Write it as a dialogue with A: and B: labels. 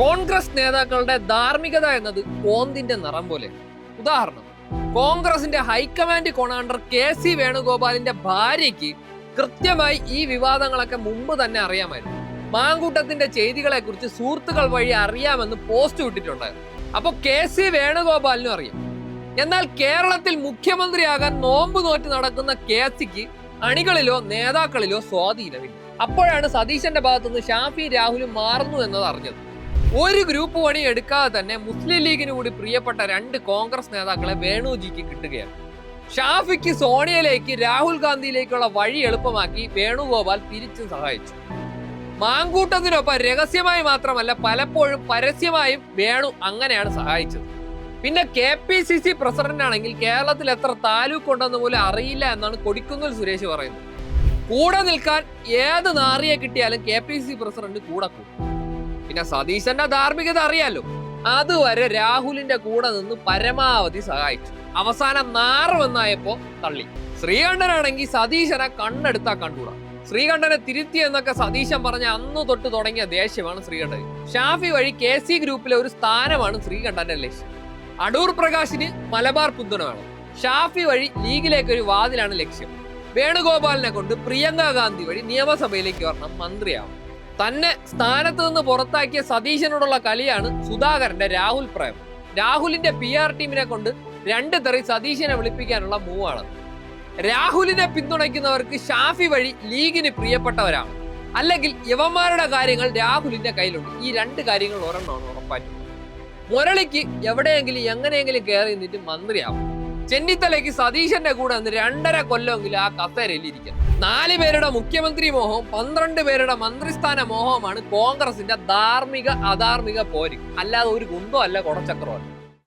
A: കോൺഗ്രസ് നേതാക്കളുടെ ധാർമ്മികത എന്നത് കോന്തിന്റെ നിറം പോലെ. ഉദാഹരണം കോൺഗ്രസിന്റെ high command commander K C വേണുഗോപാലിന്റെ ഭാര്യയ്ക്ക് കൃത്യമായി ഈ വിവാദങ്ങളൊക്കെ മുമ്പ് തന്നെ അറിയാമായിരുന്നു. മാങ്കൂട്ടത്തിന്റെ ചെയ്തികളെ കുറിച്ച് സുഹൃത്തുക്കൾ വഴി അറിയാമെന്ന് പോസ്റ്റ് വിട്ടിട്ടുണ്ടായിരുന്നു അപ്പൊ കെ സി വേണുഗോപാലിനും അറിയാം. എന്നാൽ കേരളത്തിൽ മുഖ്യമന്ത്രിയാകാൻ നോമ്പ് നോറ്റ് നടക്കുന്ന കെ സിക്ക് അണികളിലോ നേതാക്കളിലോ സ്വാധീനമില്ല. അപ്പോഴാണ് സതീശന്റെ ഭാഗത്തുനിന്ന് ഷാഫി രാഹുലും മാറുന്നു എന്നത് അറിഞ്ഞത് ഒരു ഗ്രൂപ്പ് പണി എടുക്കാതെ തന്നെ മുസ്ലിം ലീഗിന് കൂടി പ്രിയപ്പെട്ട രണ്ട് കോൺഗ്രസ് നേതാക്കളെ വേണുജിക്ക് കിട്ടുകയാണ്. ഷാഫിക്ക് സോണിയയിലേക്ക് രാഹുൽ ഗാന്ധിയിലേക്കുള്ള വഴി എളുപ്പമാക്കി വേണുഗോപാൽ തിരിച്ചു സഹായിച്ചു. മാങ്കൂട്ടത്തിനൊപ്പം രഹസ്യമായി മാത്രമല്ല പലപ്പോഴും പരസ്യമായും വേണു അങ്ങനെയാണ് സഹായിച്ചത്. പിന്നെ K P C C president ആണെങ്കിൽ കേരളത്തിൽ എത്ര താലൂക്ക് ഉണ്ടെന്ന് പോലും അറിയില്ല എന്നാണ് കൊടിക്കുന്നിൽ സുരേഷ് പറയുന്നത്. കൂടെ നിൽക്കാൻ ഏത് നാറിയെ കിട്ടിയാലും കെ പി സി പ്രസിഡന്റ് കൂടെ കൂടും. പിന്നെ സതീശന്റെ ധാർമ്മികത അറിയാലോ. അതുവരെ രാഹുലിന്റെ കൂടെ നിന്ന് പരമാവധി സഹായിച്ചു. അവസാനം നാറുമെന്നായപ്പോ തള്ളി. ശ്രീകണ്ഠനാണെങ്കിൽ സതീശനെ കണ്ണെടുത്താ കണ്ടുകൂടാ ശ്രീകണ്ഠനെ തിരുത്തി എന്നൊക്കെ സതീശൻ പറഞ്ഞ അന്ന് തൊട്ട് തുടങ്ങിയ ദേഷ്യമാണ് ശ്രീകണ്ഠൻ. ഷാഫി വഴി കെ സി ഗ്രൂപ്പിലെ ഒരു സ്ഥാനമാണ് ശ്രീകണ്ഠന്റെ ലക്ഷ്യം. അടൂർ പ്രകാശിന് മലബാർ പിന്തുണ വേണം ഷാഫി വഴി ലീഗിലേക്ക് ഒരു വാതിലാണ് ലക്ഷ്യം. വേണുഗോപാലിനെ കൊണ്ട് പ്രിയങ്ക ഗാന്ധി വഴി നിയമസഭയിലേക്ക് വരണം മന്ത്രിയാവും. തന്നെ സ്ഥാനത്ത് നിന്ന് പുറത്താക്കിയ സതീശനോടുള്ള കളിയാണ് സുധാകരന്റെ രാഹുൽ പ്രേം. രാഹുലിന്റെ പി ആർ ടീമിനെ കൊണ്ട് രണ്ട് തെറി സതീശനെ വിളിപ്പിക്കാനുള്ള മൂവാണ്. രാഹുലിനെ പിന്തുണയ്ക്കുന്നവർക്ക് ഷാഫി വഴി ലീഗിന് പ്രിയപ്പെട്ടവരാണ്. അല്ലെങ്കിൽ യവന്മാരുടെ കാര്യങ്ങൾ രാഹുലിന്റെ കയ്യിലുണ്ട്. ഈ രണ്ട് കാര്യങ്ങൾ ഒരെണ്ണമാണ് ഉറപ്പായിട്ടും. മുരളിക്ക് എവിടെയെങ്കിലും എങ്ങനെയെങ്കിലും കയറി നിന്നിട്ട് മന്ത്രിയാവും. ചെന്നിത്തലയ്ക്ക് സതീശന്റെ കൂടെ നിന്ന് രണ്ടര കൊല്ലമെങ്കിലും ആ കസേരയിൽ ഇരിക്കണം നാല് പേരുടെ മുഖ്യമന്ത്രി മോഹവും പന്ത്രണ്ട് പേരുടെ മന്ത്രിസ്ഥാന മോഹവുമാണ് കോൺഗ്രസിന്റെ ധാർമ്മിക അധാർമിക പോര്. അല്ലാതെ ഒരു കുന്തോ അല്ല കുടച്ചക്രമല്ല